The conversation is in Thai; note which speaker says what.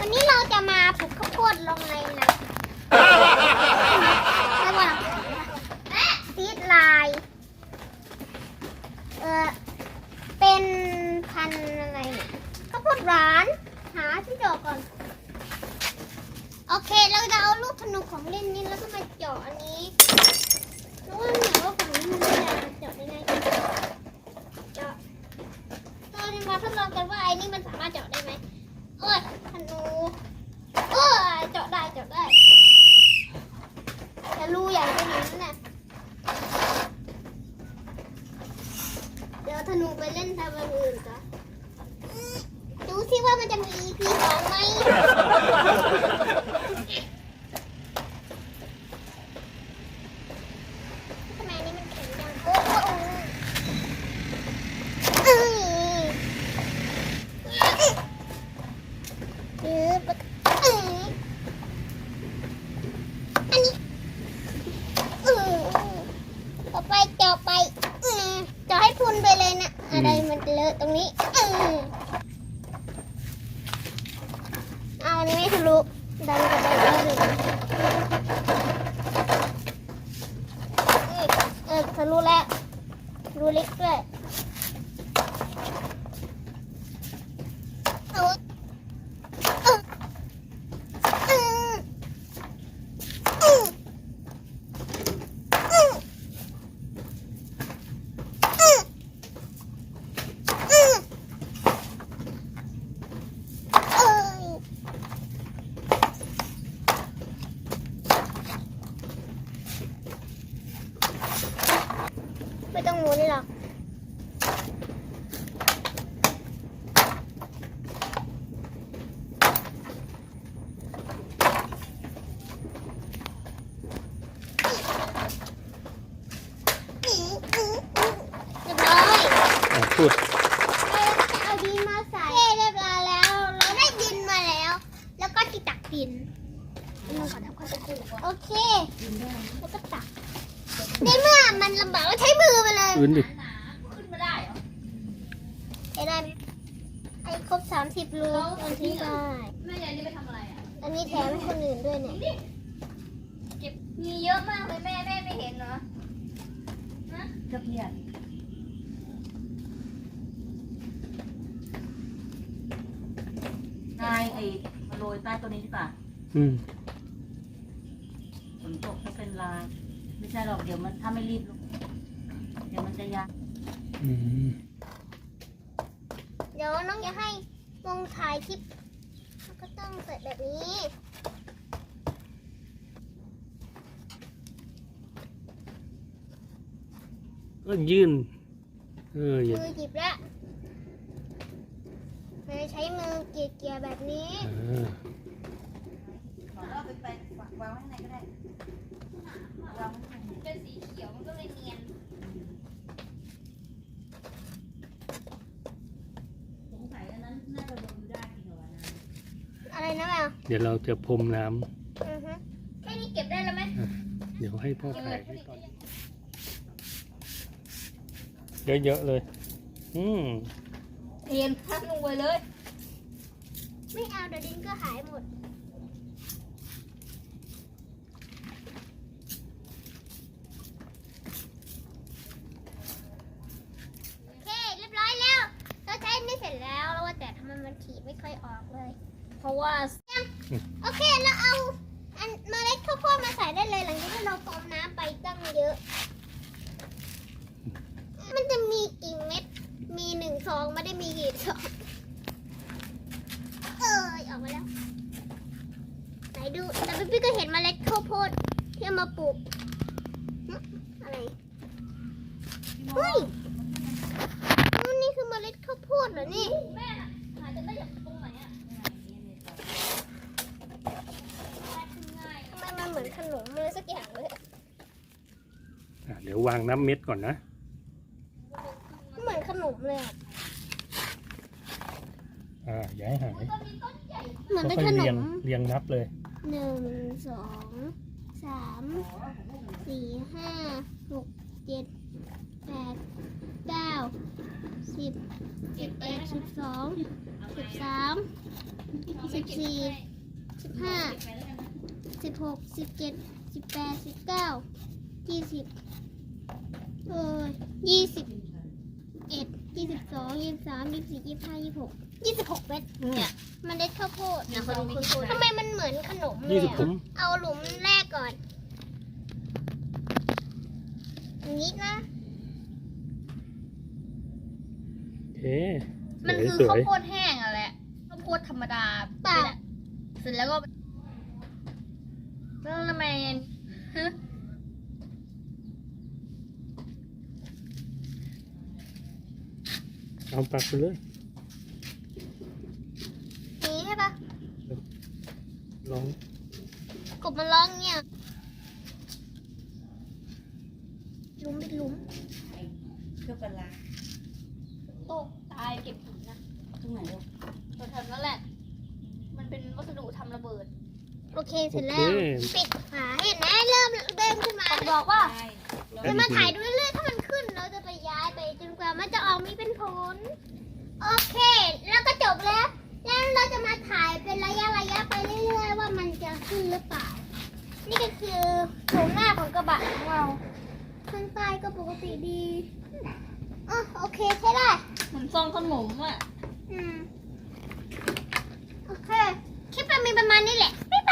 Speaker 1: วันนี้เราจะมาผดกข้าวโพดลงในน้ำไม่ว่าซีดลาย เออเป็นพันอะไรข้าวโพดร้าน หาที่จอกก่อน โอเค เราจะเอาลูกธนูของเล่นนี้แล้วก็มาเจาะอันนี้รู้ว่าหนูว่าฝั่งนี้มันจะเจาะได้ไหมเจาะเราจะมาทดลองกันว่าไอ้นี่มันสามารถเจาะได้ไหม อ้ยธนูเอ้ยเจาะได้เจาะได้แต่รูใหญ่ขนาดนั้นน่ะเดี๋ยวธนูไปเล่นทำอันอื่นจ้ะดูสิว่ามันจะมี EP สองไหม ทำไมอันนี้มันแข็งจังโอ้โอ้โอ้เอ้ยเออปะเอ้ยอันนี้เออต่อไปต่อไปเออจะให้พุนไปเลยนะ อะไร ดตรงนี้เอาอันนี้ไม่ทะลุดันกระไดได้เลยเอ้ยเออทะลุแล้วรูเล็กด้วยเอาเออเออเออเออเออเออเอ้ยไม่ต้องหมุนนี่หรอกเรียบร้อย
Speaker 2: อะพูด
Speaker 1: เราจะเอาดินมาใส่เรียบร้อยแล้ว เราได้ดินมาแล้ว แล้วก็ที่ตักดินเราขอทำความสะอาดโอเคแล้วก็ตักในเมื่อมันลำบากก็ใช้มือมาเลย
Speaker 2: พื้นดิ
Speaker 3: ขึ้นมาได้เหรอ
Speaker 1: ไอ้ได้ไอ้ครบสามสิบรูตอนที่ได้
Speaker 3: แม่ยายนี่ไปทำอะไรอะ
Speaker 1: อันนี้แถมให้คนอื่นด้วยเนี่ย
Speaker 3: เก็บมีเยอะมากเลยแม่แม่ไม่เห็นเหรอ ฮะ
Speaker 4: กระเพียนนายไอ้ มาโรยใต้ตัวนี้ดีกว่า
Speaker 2: อืม
Speaker 4: ฝนตกไม่เป็นไรไม่ใช่หรอกเดี๋ยวมันถ้าไม่รีบลงเดี๋ยวมันจะยาก
Speaker 2: อืม
Speaker 1: เดี๋ยวน้องจะให้วงถ่ายคลิปมันก็ต้องเสร็จแบบนี้
Speaker 2: ก็ยื่นเอออย่า
Speaker 1: มือหยิบแล้ว ไม่ใช้มือเกี่ยๆแบบนี้
Speaker 2: เออ
Speaker 4: เราไปไปวางไว้ข้างในก็ได้วางไว้ข้างใน
Speaker 3: เป็นสีเขียวมันก็เลยเนียน
Speaker 4: สงสัยอันนั้นน่าจะลงได้จริงเหรอวะนะ
Speaker 1: อะไรนะแมว
Speaker 2: เดี๋ยวเราจะพรมน้
Speaker 1: อือฮึ
Speaker 3: แค่นี้เก็บได้แล้วไหมำ
Speaker 2: เดี๋ยวให้พ่อถ่ายให้ก่อน เยอะๆเลย อืม
Speaker 3: เทียนพักลงไปเลย
Speaker 1: ไม่เอาเดี๋ยวดินก็หายหมด โอเค เรียบร้อยแล้ว เราใช้นี่เสร็จแล้วแล้วว่าแต่ทำไมมันขีดไม่ค่อยออกเลย
Speaker 3: เพราะว่า
Speaker 1: โอเค เราเอาอันเมล็ดข้าวโพดมาใส่ได้เลยหลังจากที่เราต้มน้ำไปตั้งเยอะ มันจะมีกี่เม็ด มีหนึ่งซองไม่ได้มีกี่ซอง เอ้ยออกมาแล้ว ไหน ดู แต่พี่ก็เห็นเมล็ดข้าวโพดที่เอามาปลูกหึอะไรเฮ้ยอ๋อนี่คือเมล็ดข้าวโพดเหรอนี่
Speaker 3: แม่น่ะหาจะได้จากตรงไหนอะง่าย
Speaker 1: ทำไมมันเหมือนขนมเลยสักอย่างเลย
Speaker 2: อะเดี๋ยววางน้ำเม็ดก่อนนะ
Speaker 1: เหมือนขนมเลยอะ
Speaker 2: อ่าอย่าให้หาย
Speaker 3: ก็มีต้นใหญ่
Speaker 1: เหมือนเป็น
Speaker 2: ค่
Speaker 1: ข
Speaker 2: อยๆ
Speaker 1: น
Speaker 2: เรียง
Speaker 1: ม
Speaker 2: เรียงนับเลย
Speaker 1: หนึ่งสองสามสี่ห้าหกเจ็ดแปดเก้าสิบสิบเอ็ดสิบสองสิบสามสิบสี่สิบห้าสิบหกสิบเจ็ดสิบแปดสิบเก้ายี่สิบเออยี่สิบเอ็ดยี่สิบสองยี่สิบสามยี่สิบสี่ยี่สิบห้ายี่สิบหก ยี่สิบหกเม็ด
Speaker 3: เนี่ย
Speaker 1: เมันเล็ดข้าวโพด
Speaker 3: เนี่ยคนคุณคุณ
Speaker 1: ทำไมมันเหมือนขนมเล
Speaker 2: ยี่
Speaker 1: ย
Speaker 2: สิบ
Speaker 1: อะ
Speaker 2: ผม
Speaker 1: เอาหลุมแรกก่อนอย่างนี้นะ
Speaker 2: โอเค
Speaker 3: มันคือ
Speaker 2: สว
Speaker 3: ข้าวยโพดแห้งอะแหละข้าวโพดธรรมดา
Speaker 1: เปล่า
Speaker 3: นี่แหละเสร็จแล้วก็แล้วทำไมฮะ
Speaker 2: ๆเอาปักไปเลย
Speaker 1: นี้ใช่ปะ
Speaker 2: ลอง
Speaker 1: กบมันร้องเงี้ยหลุมเป็นหลุม
Speaker 4: เครื่องปลาร้า
Speaker 3: ตกตายเก็บหินนะ
Speaker 4: ตรงไหนลูก
Speaker 3: ตัวทำนั่นแหละ มันเป็นวัสดุทำระเบิด
Speaker 1: โอเคเส
Speaker 2: โอ
Speaker 1: ร็จ
Speaker 2: เค
Speaker 1: แล้วปิดฝาเห็นไหมเริ่มเด้งขึ้นมา
Speaker 3: บอกว่า
Speaker 4: ใช่
Speaker 1: จะมาถ่ายดูเรื่อยๆถ้ามันขึ้นเราจะไปย้ายไปจนกว่ามันจะออกมีเป็นผล โอเค แล้วก็จบแล้วแล้วเราจะมาถ่ายเป็นระยะระยะไปเรื่อยๆว่ามันจะ ขึ้นหรือเปล่า นี่ก็คือโฉมหน้าของกระบะของเราข้างใต้ก็ปกติดีอ๋อโอเคใช้ได้
Speaker 3: เหมือนซองขนมอะ
Speaker 1: อืม โอเค คลิปเรามีประมาณนี้แหละบ๊าย